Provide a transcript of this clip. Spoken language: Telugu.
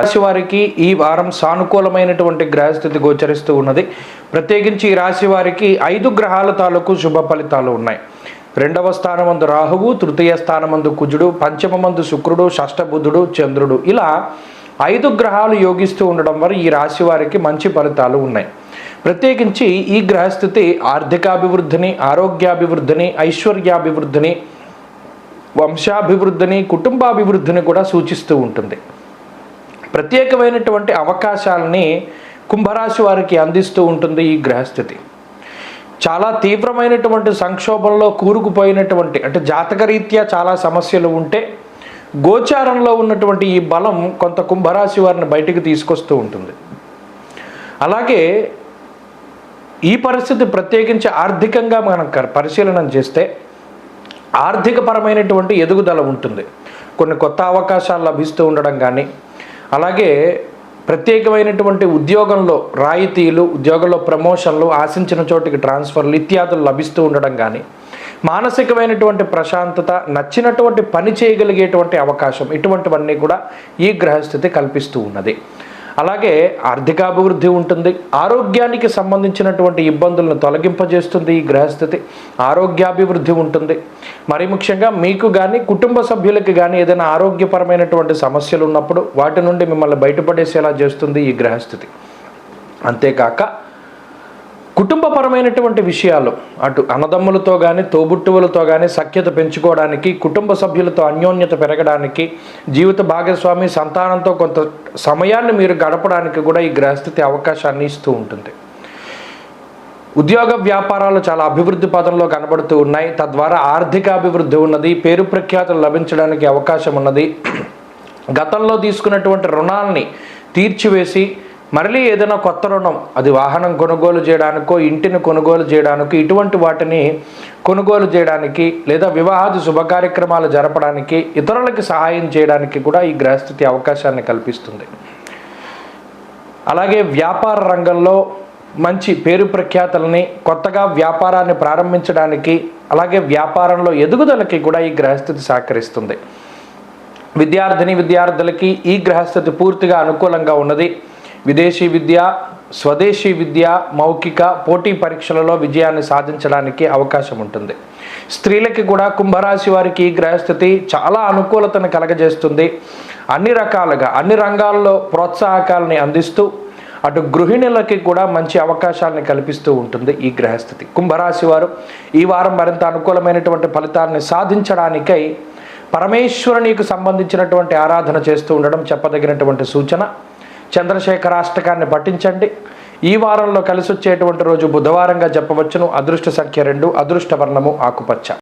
రాశి వారికి ఈ వారం సానుకూలమైనటువంటి గ్రహస్థితి గోచరిస్తూ ఉన్నది. ప్రత్యేకించి ఈ రాశి వారికి ఐదు గ్రహాల తాలూకు శుభ ఫలితాలు ఉన్నాయి. రెండవ స్థానమందు రాహువు తృతీయ స్థానమందు కుజుడు పంచమమందు శుక్రుడు షష్టబుధుడు చంద్రుడు. ఇలా ఐదు గ్రహాలు యోగిస్తూ ఉండడం వల్ల ఈ రాశి వారికి మంచి ఫలితాలు ఉన్నాయి. ప్రత్యేకించి ఈ గ్రహస్థితి ఆర్థికాభివృద్ధిని ఆరోగ్యాభివృద్ధిని ఐశ్వర్యాభివృద్ధిని వంశాభివృద్ధిని కుటుంబాభివృద్ధిని కూడా సూచిస్తూ ఉంటుంది. ప్రత్యేకమైనటువంటి అవకాశాలని కుంభరాశి వారికి అందిస్తూ ఉంటుంది ఈ గ్రహస్థితి. చాలా తీవ్రమైనటువంటి సంక్షోభంలో కూరుకుపోయినటువంటి అంటే జాతకరీత్యా చాలా సమస్యలు ఉంటే గోచారంలో ఉన్నటువంటి ఈ బలం కొంత కుంభరాశి వారిని బయటికి తీసుకొస్తూ ఉంటుంది. అలాగే ఈ పరిస్థితి ప్రత్యేకించి ఆర్థికంగా మనం పరిశీలన చేస్తే ఆర్థికపరమైనటువంటి ఎదుగుదల ఉంటుంది. కొన్ని కొత్త అవకాశాలు లభిస్తూ ఉండడం కానీ అలాగే ప్రత్యేకమైనటువంటి ఉద్యోగంలో రాయితీలు ఉద్యోగంలో ప్రమోషన్లు ఆశించిన చోటికి ట్రాన్స్ఫర్లు ఇత్యాదులు లభిస్తూ ఉండడం కానీ మానసికమైనటువంటి ప్రశాంతత నచ్చినటువంటి పని చేయగలిగేటువంటి అవకాశం ఇటువంటివన్నీ కూడా ఈ గ్రహస్థితి కల్పిస్తూ ఉన్నది. అలాగే ఆర్థికాభివృద్ధి ఉంటుంది. ఆరోగ్యానికి సంబంధించినటువంటి ఇబ్బందులను తొలగింపజేస్తుంది ఈ గ్రహస్థితి. ఆరోగ్యాభివృద్ధి ఉంటుంది. మరి ముఖ్యంగా మీకు కానీ కుటుంబ సభ్యులకి కానీ ఏదైనా ఆరోగ్యపరమైనటువంటి సమస్యలు ఉన్నప్పుడు వాటి నుండి మిమ్మల్ని బయటపడేసేలా చేస్తుంది ఈ గ్రహస్థితి. అంతేకాక కుటుంబపరమైనటువంటి విషయాలు. అటు అన్నదమ్ములతో కానీ తోబుట్టువులతో కానీ సఖ్యత పెంచుకోవడానికి కుటుంబ సభ్యులతో అన్యోన్యత పెరగడానికి జీవిత భాగస్వామి సంతానంతో కొంత సమయాన్ని మీరు గడపడానికి కూడా ఈ గ్రహస్థితి అవకాశాన్ని ఇస్తూ ఉంటుంది. ఉద్యోగ వ్యాపారాలు చాలా అభివృద్ధి పదంలో కనబడుతూ ఉన్నాయి. తద్వారా ఆర్థిక అభివృద్ధి ఉన్నది పేరు ప్రఖ్యాతులు లభించడానికి అవకాశం ఉన్నది. గతంలో తీసుకున్నటువంటి రుణాలని తీర్చివేసి మరలీ ఏదైనా కొత్త రుణం అది వాహనం కొనుగోలు చేయడానికో ఇంటిని కొనుగోలు చేయడానికో ఇటువంటి వాటిని కొనుగోలు చేయడానికి లేదా వివాహాది శుభ కార్యక్రమాలు జరపడానికి ఇతరులకి సహాయం చేయడానికి కూడా ఈ గ్రహస్థితి అవకాశాన్ని కల్పిస్తుంది. అలాగే వ్యాపార రంగంలో మంచి పేరు ప్రఖ్యాతలని కొత్తగా వ్యాపారాన్ని ప్రారంభించడానికి అలాగే వ్యాపారంలో ఎదుగుదలకి కూడా ఈ గ్రహస్థితి సహకరిస్తుంది. విద్యార్థిని విద్యార్థులకి ఈ గ్రహస్థితి పూర్తిగా అనుకూలంగా ఉన్నది. విదేశీ విద్య స్వదేశీ విద్య మౌఖిక పోటీ పరీక్షలలో విజయాన్ని సాధించడానికి అవకాశం ఉంటుంది. స్త్రీలకి కూడా కుంభరాశి వారికి ఈ గ్రహస్థితి చాలా అనుకూలతను కలగజేస్తుంది. అన్ని రకాలుగా అన్ని రంగాల్లో ప్రోత్సాహకాలని అందిస్తూ అటు గృహిణులకి కూడా మంచి అవకాశాలను కల్పిస్తూ ఉంటుంది ఈ గ్రహస్థితి. కుంభరాశి వారు ఈ వారం మరింత అనుకూలమైనటువంటి ఫలితాన్ని సాధించడానికై పరమేశ్వరునికి సంబంధించినటువంటి ఆరాధన చేస్తూ ఉండడం చెప్పదగినటువంటి సూచన. చంద్రశేఖరాష్టకాన్ని పఠించండి. ఈ వారంలో కలిసి వచ్చేటువంటి రోజు బుధవారంగా చెప్పవచ్చును అదృష్ట సంఖ్య రెండు అదృష్ట వర్ణము ఆకుపచ్చ.